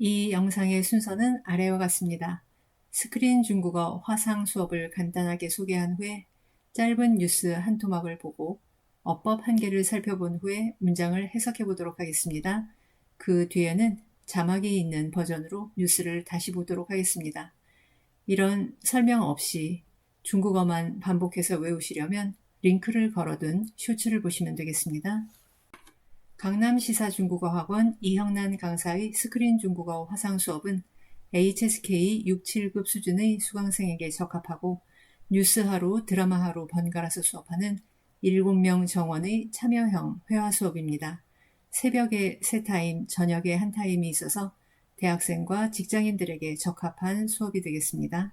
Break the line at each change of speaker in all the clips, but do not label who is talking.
이 영상의 순서는 아래와 같습니다. 스크린 중국어 화상 수업을 간단하게 소개한 후에 짧은 뉴스 한 토막을 보고 어법 한 개를 살펴본 후에 문장을 해석해 보도록 하겠습니다. 그 뒤에는 자막이 있는 버전으로 뉴스를 다시 보도록 하겠습니다. 이런 설명 없이 중국어만 반복해서 외우시려면 링크를 걸어둔 쇼츠를 보시면 되겠습니다. 강남시사 중국어 학원 이형란 강사의 스크린 중국어 화상 수업은 HSK 67급 수준의 수강생에게 적합하고 뉴스하루, 드라마하루 번갈아서 수업하는 7명 정원의 참여형 회화 수업입니다. 새벽에 세 타임, 저녁에 한 타임이 있어서 대학생과 직장인들에게 적합한 수업이 되겠습니다.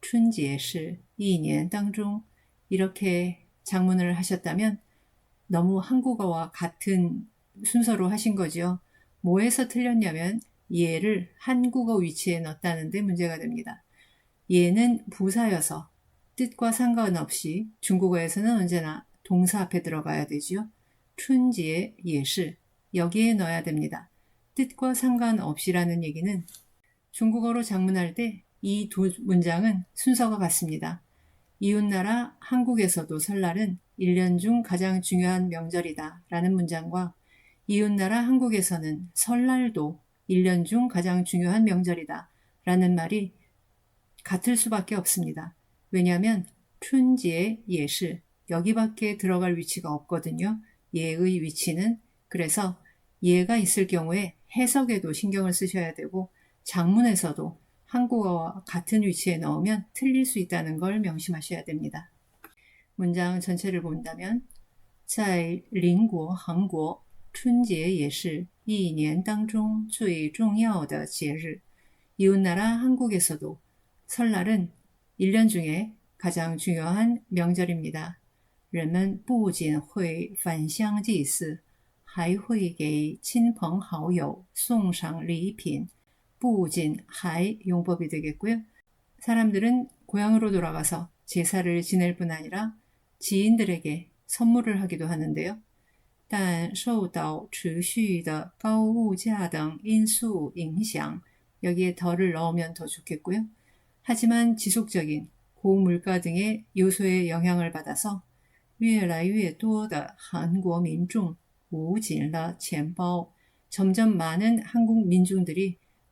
춘지에시 이 년당 중 이렇게 장문을 하셨다면 너무 한국어와 같은 순서로 하신 거지요. 뭐에서 틀렸냐면 예를 한국어 위치에 넣었다는 데 문제가 됩니다. 예는 부사여서 뜻과 상관없이 중국어에서는 언제나 동사 앞에 들어가야 되지요. 춘지의 예시 여기에 넣어야 됩니다. 뜻과 상관없이라는 얘기는 중국어로 장문할 때 이 두 문장은 순서가 같습니다. 이웃나라 한국에서도 설날은 1년 중 가장 중요한 명절이다 라는 문장과 이웃나라 한국에서는 설날도 1년 중 가장 중요한 명절이다 라는 말이 같을 수밖에 없습니다. 왜냐하면 춘지의 예시 여기밖에 들어갈 위치가 없거든요. 예의 위치는 그래서 예가 있을 경우에 해석에도 신경을 쓰셔야 되고 장문에서도 한국어와 같은 위치에 넣으면 틀릴 수 있다는 걸 명심하셔야 됩니다. 문장 전체를 본다면 在邻国韩国春节也是一年当中最重要的节日. 이웃나라 한국에서도 설날은 1년 중에 가장 중요한 명절입니다. 人们不仅会返乡祭祀，还会给亲朋好友送上礼品。 不仅 还 용법이 되겠고요. 사람들은 고향으로 돌아가서 제사를 지낼 뿐 아니라 지인들에게 선물을 하기도 하는데요. 但受到持续的高物价等因素影响, 여기에 덜을 넣으면 더 좋겠고요. 하지만 지속적인 고물가 등의 요소의 영향을 받아서 越来越多的韩国民众捂紧了钱包. 점점 많은 한국 민중들이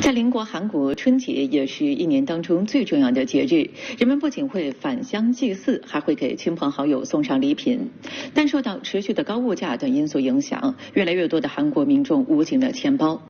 在邻国韩国，春节也是一年当中最重要的节日。人们不仅会返乡祭祀，还会给亲朋好友送上礼品。但受到持续的高物价等因素影响，越来越多的韩国民众捂紧了钱包。